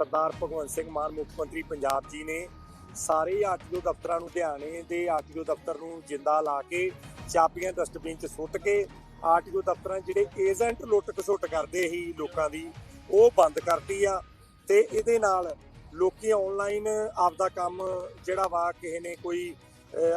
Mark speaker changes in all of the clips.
Speaker 1: ਸਰਦਾਰ ਭਗਵੰਤ ਸਿੰਘ ਮਾਨ, ਮੁੱਖ ਮੰਤਰੀ ਪੰਜਾਬ ਜੀ ਨੇ ਸਾਰੇ ਆਰਟੀਓ ਦਫ਼ਤਰਾਂ ਨੂੰ ਧਿਆਣੇ ਦੇ ਆਰਟੀਓ ਦਫ਼ਤਰ ਨੂੰ ਜਿੰਦਾ ਲਾ ਕੇ ਚਾਬੀਆਂ ਡਸਟਬਿਨ 'ਚ ਸੁੱਟ ਕੇ ਆਰਟੀਓ ਦਫ਼ਤਰਾਂ ਜਿਹੜੇ ਏਜੰਟ ਲੁੱਟ ਖਸੁੱਟ ਕਰਦੇ ਸੀ ਲੋਕਾਂ ਦੀ, ਉਹ ਬੰਦ ਕਰਤੀ ਆ ਤੇ ਇਹਦੇ ਨਾਲ ਲੋਕੀ ਆਨਲਾਈਨ ਆਪਦਾ ਕੰਮ ਜਿਹੜਾ ਵਾ ਕਿਸੇ ਨੇ ਕੋਈ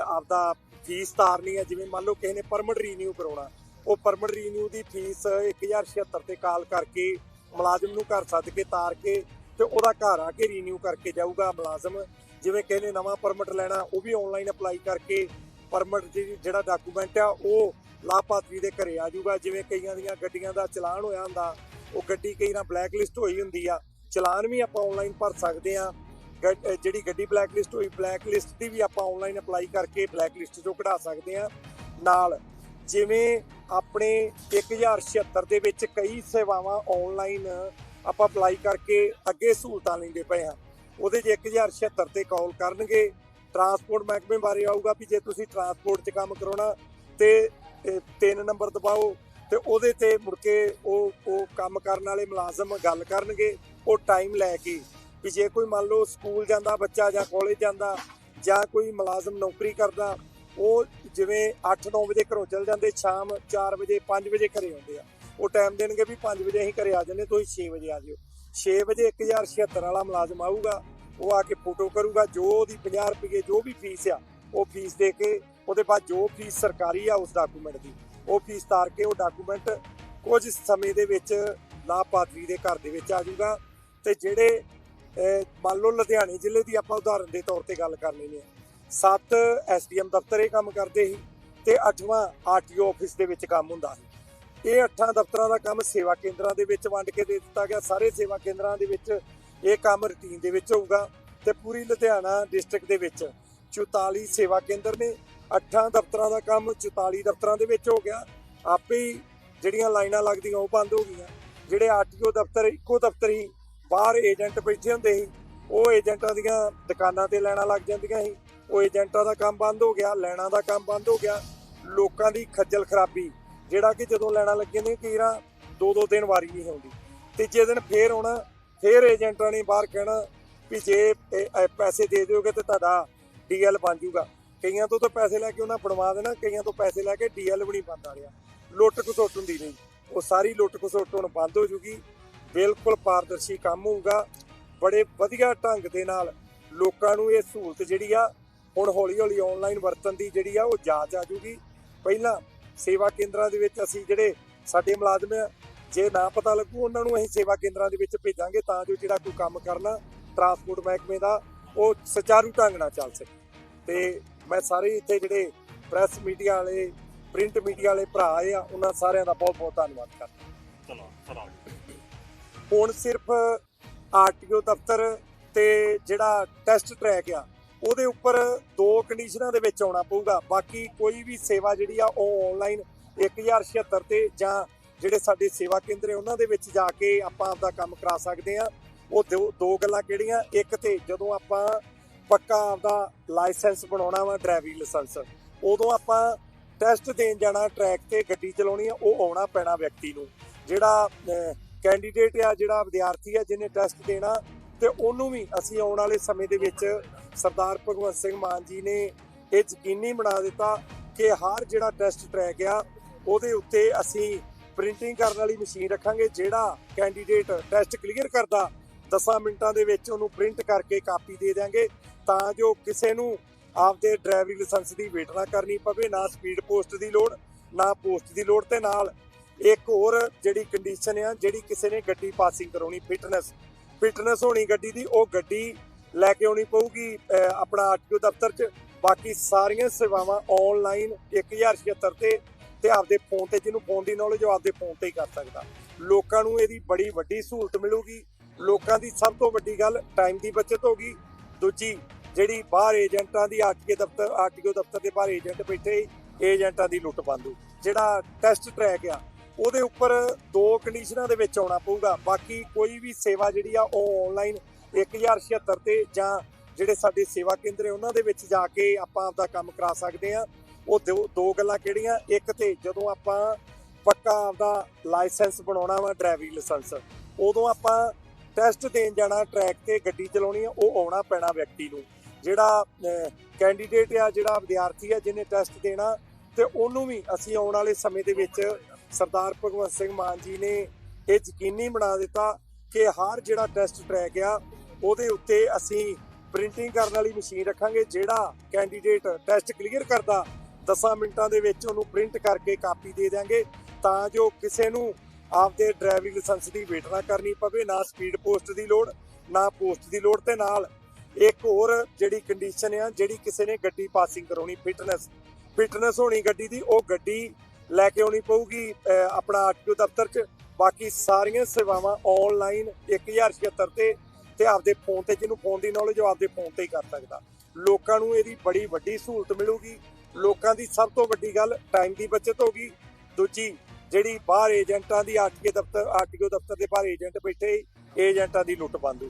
Speaker 1: ਆਪਦਾ ਫੀਸ ਤਾਰਨੀ ਆ, ਜਿਵੇਂ ਮੰਨ ਲਓ ਕਿਸੇ ਨੇ ਪਰਮਿਟ ਰੀਨਿਊ ਕਰਾਉਣਾ, ਉਹ ਪਰਮਿਟ ਰੀਨਿਊ ਦੀ ਫੀਸ 1076 ਤੇ ਕਾਲ ਕਰਕੇ ਮੁਲਾਜ਼ਮ ਨੂੰ ਘਰ ਸੱਦ ਕੇ ਤਾਰ ਕੇ ਤੇ ਉਹਦਾ ਘਰ ਆ ਕੇ ਰੀਨਿਊ ਕਰਕੇ ਜਾਊਗਾ ਮੁਲਾਜ਼ਮ। ਜਿਵੇਂ ਕਿਸੇ ਨੇ ਨਵਾਂ ਪਰਮਿਟ ਲੈਣਾ, ਉਹ ਵੀ ਆਨਲਾਈਨ ਅਪਲਾਈ ਕਰਕੇ ਪਰਮਿਟ ਜਿਹੜਾ ਡਾਕੂਮੈਂਟ ਆ, ਉਹ ਲਾਭਪਾਤਰੀ ਦੇ ਘਰੇ ਆ ਜਾਊਗਾ। ਜਿਵੇਂ ਕਈਆਂ ਦੀਆਂ ਗੱਡੀਆਂ ਦਾ ਚਲਾਨ ਹੋਇਆ ਹੁੰਦਾ, ਉਹ ਗੱਡੀ ਕਈ ਨਾ ਬਲੈਕ ਲਿਸਟ ਹੋਈ ਹੁੰਦੀ ਆ। ਚਲਾਨ ਵੀ ਆਪਾਂ ਆਨਲਾਈਨ ਭਰ ਸਕਦੇ ਆ। ਗੱਡ- ਜਿਹੜੀ ਗੱਡੀ ਬਲੈਕ ਲਿਸਟ ਹੋਈ ਬਲੈਕ ਲਿਸਟ ਦੀ ਵੀ ਆਪਾਂ ਆਨਲਾਈਨ ਅਪਲਾਈ ਕਰਕੇ ਬਲੈਕ ਲਿਸਟ ਚੋਂ ਕਢਾ ਸਕਦੇ ਆ। ਨਾਲ ਜਿਵੇਂ ਆਪਣੇ 1076 ਦੇ ਵਿੱਚ ਕਈ ਸੇਵਾਵਾਂ ਆਨਲਾਈਨ ਆਪਾਂ ਅਪਲਾਈ ਕਰਕੇ ਅੱਗੇ ਸਹੂਲਤਾਂ ਲੈਂਦੇ ਪਏ ਹਾਂ। ਉਹਦੇ 'ਚ 1076 ਤੇ ਕਾਲ ਕਰਨਗੇ। ਟਰਾਂਸਪੋਰਟ ਮਹਿਕਮੇ ਬਾਰੇ ਆਊਗਾ ਵੀ ਜੇ ਤੁਸੀਂ ਟਰਾਂਸਪੋਰਟ 'ਚ ਕੰਮ ਕਰਾਉਣਾ ਤੇ ਤਿੰਨ ਨੰਬਰ ਦਬਾਓ ਤੇ ਉਹਦੇ ਤੇ ਮੁੜ ਕੇ ਉਹ ਉਹ ਕੰਮ ਕਰਨ ਵਾਲੇ ਮੁਲਾਜ਼ਮ ਗੱਲ ਕਰਨਗੇ, ਉਹ ਟਾਈਮ ਲੈ ਕੇ। ਵੀ ਜੇ ਕੋਈ ਮੰਨ ਲਓ ਸਕੂਲ ਜਾਂਦਾ, ਬੱਚਾ ਜਾਂ ਕਾਲਜ ਜਾਂਦਾ ਜਾਂ ਕੋਈ ਮੁਲਾਜ਼ਮ ਨੌਕਰੀ ਕਰਦਾ, ਉਹ ਜਿਵੇਂ 8-9 ਵਜੇ ਘਰੋਂ ਚਲ ਜਾਂਦੇ, ਸ਼ਾਮ 4 ਵਜੇ 5 ਵਜੇ ਘਰੇ ਆਉਂਦੇ ਆ। ਉਹ ਟਾਈਮ ਦੇਣਗੇ ਵੀ 5 ਵਜੇ ਅਸੀਂ ਘਰੇ ਆ ਜੰਨੇ ਤੁਸੀਂ 6 ਵਜੇ ਆ ਜਿਓ। 6 ਵਜੇ 1076 ਵਾਲਾ ਮੁਲਾਜ਼ਮ ਆਊਗਾ, ਉਹ ਆ ਕੇ ਫੋਟੋ ਕਰੂਗਾ, ਜੋ ਉਹਦੀ 50 ਰੁਪਏ, ਜੋ ਵੀ ਫੀਸ ਆ, ਉਹ ਫੀਸ ਦੇ ਕੇ ਉਹਦੇ ਬਾਅਦ ਜੋ ਫੀਸ ਸਰਕਾਰੀ ਆ ਉਸ ਡਾਕੂਮੈਂਟ ਦੀ, ਉਹ ਫੀਸ ਤਾਰ ਕੇ ਉਹ ਡਾਕੂਮੈਂਟ ਕੁਝ ਸਮੇਂ ਦੇ ਵਿੱਚ ਲਾਭਪਾਤਰੀ ਦੇ ਘਰ ਦੇ ਵਿੱਚ ਆ ਜਾਊਗਾ। ਤੇ ਜਿਹੜੇ ਮੰਨ ਲਓ ਲੁਧਿਆਣੇ ਜ਼ਿਲ੍ਹੇ ਦੀ ਆਪਾਂ ਉਦਾਹਰਨ ਦੇ ਤੌਰ ਤੇ ਗੱਲ ਕਰ ਲੈਂਦੇ ਹਾਂ। ਸੱਤ ਐਸਡੀਐਮ ਦਫ਼ਤਰ ਇਹ ਕੰਮ ਕਰਦੇ ਸੀ ਤੇ ਅੱਠਵਾਂ ਆਰਟੀਓ ਆਫਿਸ ਦੇ ਵਿੱਚ ਕੰਮ ਹੁੰਦਾ ਸੀ। ਇਹ ਅੱਠਾਂ ਦਫ਼ਤਰਾਂ ਦਾ ਕੰਮ ਸੇਵਾ ਕੇਂਦਰਾਂ ਦੇ ਵਿੱਚ ਵੰਡ ਕੇ ਦੇ ਦਿੱਤਾ ਗਿਆ। ਸਾਰੇ ਸੇਵਾ ਕੇਂਦਰਾਂ ਦੇ ਵਿੱਚ ਇਹ ਕੰਮ ਰੁਟੀਨ ਦੇ ਵਿੱਚ ਹੋਊਗਾ ਤੇ ਪੂਰੀ ਲੁਧਿਆਣਾ ਡਿਸਟ੍ਰਿਕਟ ਦੇ ਵਿੱਚ 44 ਸੇਵਾ ਕੇਂਦਰ ਨੇ ਅੱਠਾਂ ਦਫ਼ਤਰਾਂ ਦਾ ਕੰਮ 44 ਦਫ਼ਤਰਾਂ ਦੇ ਵਿੱਚ ਹੋ ਗਿਆ। ਆਪੇ ਹੀ ਜਿਹੜੀਆਂ ਲਾਈਨਾਂ ਲੱਗਦੀਆਂ ਉਹ ਬੰਦ ਹੋ ਗਈਆਂ। ਜਿਹੜੇ ਆਰਟੀਓ ਦਫ਼ਤਰ, ਇੱਕੋ ਦਫ਼ਤਰ ਹੀ ਬਾਹਰ ਏਜੰਟ ਬੈਠੇ ਹੁੰਦੇ ਸੀ, ਉਹ ਏਜੰਟਾਂ ਦੀਆਂ ਦੁਕਾਨਾਂ ਤੇ ਲੈਣਾ ਲੱਗ ਜਾਂਦੀਆਂ ਸੀ। ਉਹ ਏਜੰਟਾਂ ਦਾ ਕੰਮ ਬੰਦ ਹੋ ਗਿਆ, ਲੈਣਾ ਦਾ ਕੰਮ ਬੰਦ ਹੋ ਗਿਆ। ਲੋਕਾਂ ਦੀ ਖੱਜਲ ਖਰਾਬੀ ਜਿਹੜਾ ਕਿ ਜਦੋਂ ਲੈਣਾ ਲੱਗੇ ਨੇ ਕੀਰਾ ਦੋ ਦੋ ਦਿਨ ਵਾਰੀ ਨਹੀਂ ਹੁੰਦੀ। ਤੀਜੇ ਦਿਨ ਫੇਰ ਆਉਣਾ ਫੇਰ ਏਜੰਟਾਂ ਨੇ ਬਾਹਰ ਕਹਿਣਾ ਵੀ ਜੇ ਪੈਸੇ ਦੇ ਦਿਓਗੇ ਤੇ ਤੁਹਾਡਾ ਡੀਐਲ ਬਣ ਜਾਊਗਾ ਕਈਆਂ ਤੋਂ ਤਾਂ ਪੈਸੇ ਲੈ ਕੇ ਉਹਨਾਂ ਬਣਵਾ ਦੇਣਾ, ਕਈਆਂ ਤੋਂ ਪੈਸੇ ਲੈ ਕੇ ਡੀਐਲ ਵੀ ਨਹੀਂ ਬਣਦਾ ਰਿਹਾ। ਲੁੱਟ ਖਸੁੱਟ ਹੁੰਦੀ ਨਹੀਂ ਉਹ ਸਾਰੀ ਲੁੱਟ ਖਸੁੱਟ ਹੁਣ ਬੰਦ ਹੋ ਜੂਗੀ। ਬਿਲਕੁਲ ਪਾਰਦਰਸ਼ੀ ਕੰਮ ਹੋਊਗਾ। ਬੜੇ ਵਧੀਆ ਢੰਗ ਦੇ ਨਾਲ ਲੋਕਾਂ ਨੂੰ ਇਹ ਸਹੂਲਤ ਜਿਹੜੀ ਆ, ਹੁਣ ਹੌਲੀ ਹੌਲੀ ਆਨਲਾਈਨ ਵਰਤਣ ਦੀ ਜਿਹੜੀ ਆ, ਉਹ ਜਾਂਚ ਆ ਜੂਗੀ। ਪਹਿਲਾਂ ਸੇਵਾ ਕੇਂਦਰਾਂ ਦੇ ਵਿੱਚ ਅਸੀਂ ਜਿਹੜੇ ਸਾਡੇ ਮੁਲਾਜ਼ਮ ਆ ਜੇ ਨਾ ਪਤਾ ਲੱਗੂ ਉਹਨਾਂ ਨੂੰ ਅਸੀਂ ਸੇਵਾ ਕੇਂਦਰਾਂ ਦੇ ਵਿੱਚ ਭੇਜਾਂਗੇ ਤਾਂ ਜੋ ਜਿਹੜਾ ਕੋਈ ਕੰਮ ਕਰਨਾ ਟਰਾਂਸਪੋਰਟ ਮਹਿਕਮੇ ਦਾ ਉਹ ਸੁਚਾਰੂ ਢੰਗ ਨਾਲ ਚੱਲ ਸਕੇ। ਤੇ ਮੈਂ ਸਾਰੇ ਇੱਥੇ ਜਿਹੜੇ ਪ੍ਰੈਸ ਮੀਡੀਆ ਵਾਲੇ ਪ੍ਰਿੰਟ ਮੀਡੀਆ ਵਾਲੇ ਭਰਾ ਆ ਉਹਨਾਂ ਸਾਰਿਆਂ ਦਾ ਬਹੁਤ ਬਹੁਤ ਧੰਨਵਾਦ ਕਰਦਾ।
Speaker 2: ਚਲੋ ਚਲੋ
Speaker 1: ਹੁਣ ਸਿਰਫ ਆਰਟੀਓ ਦਫ਼ਤਰ ਤੇ ਜਿਹੜਾ ਟੈਸਟ ਟਰੈਕ ਆ ਉਹਦੇ ਉੱਪਰ ਦੋ ਕੰਡੀਸ਼ਨਾਂ ਦੇ ਵਿੱਚ ਆਉਣਾ ਪਊਗਾ। ਬਾਕੀ ਕੋਈ ਵੀ ਸੇਵਾ ਜਿਹੜੀ ਆ, ਉਹ ਆਨਲਾਈਨ 1076 ਤੇ ਜਾਂ ਜਿਹੜੇ ਸਾਡੇ ਸੇਵਾ ਕੇਂਦਰ ਹੈ ਉਹਨਾਂ ਦੇ ਵਿੱਚ ਜਾ ਕੇ ਆਪਾਂ ਆਪਦਾ ਕੰਮ ਕਰਾ ਸਕਦੇ ਆ। ਉਹ ਦੋ ਦੋ ਗੱਲਾਂ ਕਿਹੜੀਆਂ? ਇੱਕ ਤੇ ਜਦੋਂ ਆਪਾਂ ਪੱਕਾ ਆਪਦਾ ਲਾਇਸੈਂਸ ਬਣਾਉਣਾ ਵਾ ਡਰਾਈਵਿੰਗ ਲਾਇਸੈਂਸ ਉਦੋਂ ਆਪਾਂ ਟੈਸਟ ਦੇਣ ਜਾਣਾ ਟਰੈਕ ਤੇ ਗੱਡੀ ਚਲਾਉਣੀ ਆ, ਉਹ ਆਉਣਾ ਪੈਣਾ ਵਿਅਕਤੀ ਨੂੰ। ਜਿਹੜਾ ਕੈਂਡੀਡੇਟ ਆ, ਜਿਹੜਾ ਵਿਦਿਆਰਥੀ ਆ, ਜਿਹਨੇ ਟੈਸਟ ਦੇਣਾ ਤੇ ਉਹਨੂੰ ਵੀ ਅਸੀਂ ਆਉਣ ਵਾਲੇ ਸਮੇਂ ਦੇ ਵਿੱਚ ਸਰਦਾਰ ਭਗਵੰਤ ਸਿੰਘ ਮਾਨ ਜੀ ਨੇ ਇਹ ਯਕੀਨੀ ਬਣਾ ਦਿੱਤਾ ਕਿ ਹਰ ਜਿਹੜਾ ਟੈਸਟ ਟਰੈਕ ਆ, ਉਹਦੇ ਉੱਤੇ ਅਸੀਂ ਪ੍ਰਿੰਟਿੰਗ ਕਰਨ ਵਾਲੀ ਮਸ਼ੀਨ ਰੱਖਾਂਗੇ, ਜਿਹੜਾ ਕੈਂਡੀਡੇਟ ਟੈਸਟ ਕਲੀਅਰ ਕਰਦਾ 10 ਮਿੰਟਾਂ ਦੇ ਵਿੱਚ ਉਹਨੂੰ ਪ੍ਰਿੰਟ ਕਰਕੇ ਕਾਪੀ ਦੇ ਦਿਆਂਗੇ, ਤਾਂ ਜੋ ਕਿਸੇ ਨੂੰ ਆਪਦੇ ਡਰਾਈਵਿੰਗ ਲਾਇਸੈਂਸ ਦੀ ਵੇਟ ਨਾ ਕਰਨੀ ਪਵੇ, ਨਾ ਸਪੀਡ ਪੋਸਟ ਦੀ ਲੋੜ, ਨਾ ਪੋਸਟ ਦੀ ਲੋੜ ਤੇ ਨਾਲ ਇੱਕ ਹੋਰ ਜਿਹੜੀ ਕੰਡੀਸ਼ਨ ਆ, ਜਿਹੜੀ ਕਿਸੇ ਨੇ ਗੱਡੀ ਪਾਸਿੰਗ ਕਰਾਉਣੀ ਫਿਟਨੈਸ ਫਿਟਨੈਸ ਹੋਣੀ ਗੱਡੀ ਦੀ ਉਹ ਗੱਡੀ ਲੈ ਕੇ ਆਉਣੀ ਪਊਗੀ ਅਹ, ਆਪਣਾ ਆਰਟੀਓ ਦਫ਼ਤਰ 'ਚ। ਬਾਕੀ ਸਾਰੀਆਂ ਸੇਵਾਵਾਂ ਆਨਲਾਈਨ 1076 ਤੇ ਤੇ ਆਪਦੇ ਫੋਨ ਤੇ ਜਿਹਨੂੰ ਫੋਨ ਦੀ ਨੌਲੇਜ ਉਹ ਆਪਦੇ ਫੋਨ ਤੇ ਹੀ ਕਰ ਸਕਦਾ। ਲੋਕਾਂ ਨੂੰ ਇਹਦੀ ਬੜੀ ਵੱਡੀ ਸਹੂਲਤ ਮਿਲੂਗੀ। ਲੋਕਾਂ ਦੀ ਸਭ ਤੋਂ ਵੱਡੀ ਗੱਲ ਟਾਈਮ ਦੀ ਬਚਤ ਹੋਗੀ ਦੂਜੀ ਜਿਹੜੀ ਬਾਹਰ ਏਜੰਟਾਂ ਦੀ ਆਰਟੀਓ ਦਫ਼ਤਰ ਆਰਟੀਓ ਦਫ਼ਤਰ ਦੇ ਬਾਹਰ ਏਜੰਟ ਬੈਠੇ ਏਜੰਟਾਂ ਦੀ ਲੁੱਟ ਬੰਦੂ ਜਿਹੜਾ ਟੈਸਟ ਟਰੈਕ ਆ ਉਹਦੇ ਉੱਪਰ ਦੋ ਕੰਡੀਸ਼ਨਾਂ ਦੇ ਵਿੱਚ ਆਉਣਾ ਪਊਗਾ। ਬਾਕੀ ਕੋਈ ਵੀ ਸੇਵਾ ਜਿਹੜੀ ਆ, ਉਹ ਆਨਲਾਈਨ 1076 ਤੇ ਜਾਂ ਜਿਹੜੇ ਸਾਡੇ ਸੇਵਾ ਕੇਂਦਰ ਹੈ ਉਹਨਾਂ ਦੇ ਵਿੱਚ ਜਾ ਕੇ ਆਪਾਂ ਆਪਦਾ ਕੰਮ ਕਰਾ ਸਕਦੇ ਆ। ਉਹ ਦੋ ਦੋ ਗੱਲਾਂ ਕਿਹੜੀਆਂ? ਇੱਕ ਤੇ ਜਦੋਂ ਆਪਾਂ ਪੱਕਾ ਆਪਦਾ ਲਾਇਸੈਂਸ ਬਣਾਉਣਾ ਵਾ ਡਰਾਈਵਿੰਗ ਲਾਇਸੈਂਸ ਉਦੋਂ ਆਪਾਂ ਟੈਸਟ ਦੇਣ ਜਾਣਾ ਟਰੈਕ ਤੇ ਗੱਡੀ ਚਲਾਉਣੀ ਆ, ਉਹ ਆਉਣਾ ਪੈਣਾ ਵਿਅਕਤੀ ਨੂੰ। ਜਿਹੜਾ ਕੈਂਡੀਡੇਟ ਆ, ਜਿਹੜਾ ਵਿਦਿਆਰਥੀ ਆ, ਜਿਹਨੇ ਟੈਸਟ ਦੇਣਾ, ਤੇ ਉਹਨੂੰ ਵੀ ਅਸੀਂ ਆਉਣ ਵਾਲੇ ਸਮੇਂ ਦੇ ਵਿੱਚ ਸਰਦਾਰ ਭਗਵੰਤ ਸਿੰਘ ਮਾਨ ਜੀ ਨੇ ਇਹ ਯਕੀਨੀ ਬਣਾ ਦਿੱਤਾ ਕਿ ਹਰ ਜਿਹੜਾ ਟੈਸਟ ਟਰੈਕ ਆ, ਉਹਦੇ ਉੱਤੇ ਅਸੀਂ ਪ੍ਰਿੰਟਿੰਗ ਕਰਨ ਵਾਲੀ ਮਸ਼ੀਨ ਰੱਖਾਂਗੇ, ਜਿਹੜਾ ਕੈਂਡੀਡੇਟ ਟੈਸਟ ਕਲੀਅਰ ਕਰਦਾ 10 ਮਿੰਟਾਂ ਦੇ ਵਿੱਚ ਉਹਨੂੰ ਪ੍ਰਿੰਟ ਕਰਕੇ ਕਾਪੀ ਦੇ ਦਿਆਂਗੇ, ਤਾਂ ਜੋ ਕਿਸੇ ਨੂੰ ਆਪਦੇ ਡਰਾਈਵਿੰਗ ਲਾਇਸੈਂਸ ਦੀ ਵੇਟ ਨਾ ਕਰਨੀ ਪਵੇ, ਨਾ ਸਪੀਡ ਪੋਸਟ ਦੀ ਲੋੜ, ਨਾ ਪੋਸਟ ਦੀ ਲੋੜ ਤੇ ਨਾਲ ਇੱਕ ਹੋਰ ਜਿਹੜੀ ਕੰਡੀਸ਼ਨ ਆ, ਜਿਹੜੀ ਕਿਸੇ ਨੇ ਗੱਡੀ ਪਾਸਿੰਗ ਕਰਾਉਣੀ ਫਿਟਨੈਸ ਫਿਟਨੈਸ ਹੋਣੀ ਗੱਡੀ ਦੀ, ਉਹ ਗੱਡੀ ਲੈ ਕੇ ਆਉਣੀ ਪਊਗੀ ਅਹ, ਆਪਣਾ ਆਰਟੀਓ ਦਫ਼ਤਰ 'ਚ। ਬਾਕੀ ਸਾਰੀਆਂ ਸੇਵਾਵਾਂ ਆਨਲਾਈਨ 1076 ਤੇ ਤੇ ਆਪਦੇ ਫੋਨ ਤੇ ਜਿਹਨੂੰ ਫੋਨ ਦੀ ਨੌਲੇਜ ਉਹ ਆਪਦੇ ਫੋਨ ਤੇ ਹੀ ਕਰ ਸਕਦਾ। ਲੋਕਾਂ ਨੂੰ ਇਹਦੀ ਬੜੀ ਵੱਡੀ ਸਹੂਲਤ ਮਿਲੂਗੀ। ਲੋਕਾਂ ਦੀ ਸਭ ਤੋਂ ਵੱਡੀ ਗੱਲ ਟਾਈਮ ਦੀ ਬਚਤ ਹੋਗੀ ਦੂਜੀ ਜਿਹੜੀ ਬਾਹਰ ਏਜੰਟਾਂ ਦੀ ਆਰਟੀਓ ਦਫ਼ਤਰ ਆਰਟੀਓ ਦਫ਼ਤਰ ਦੇ ਬਾਹਰ ਏਜੰਟ ਬੈਠੇ ਏਜੰਟਾਂ ਦੀ ਲੁੱਟ ਬੰਦ ਹੋਊ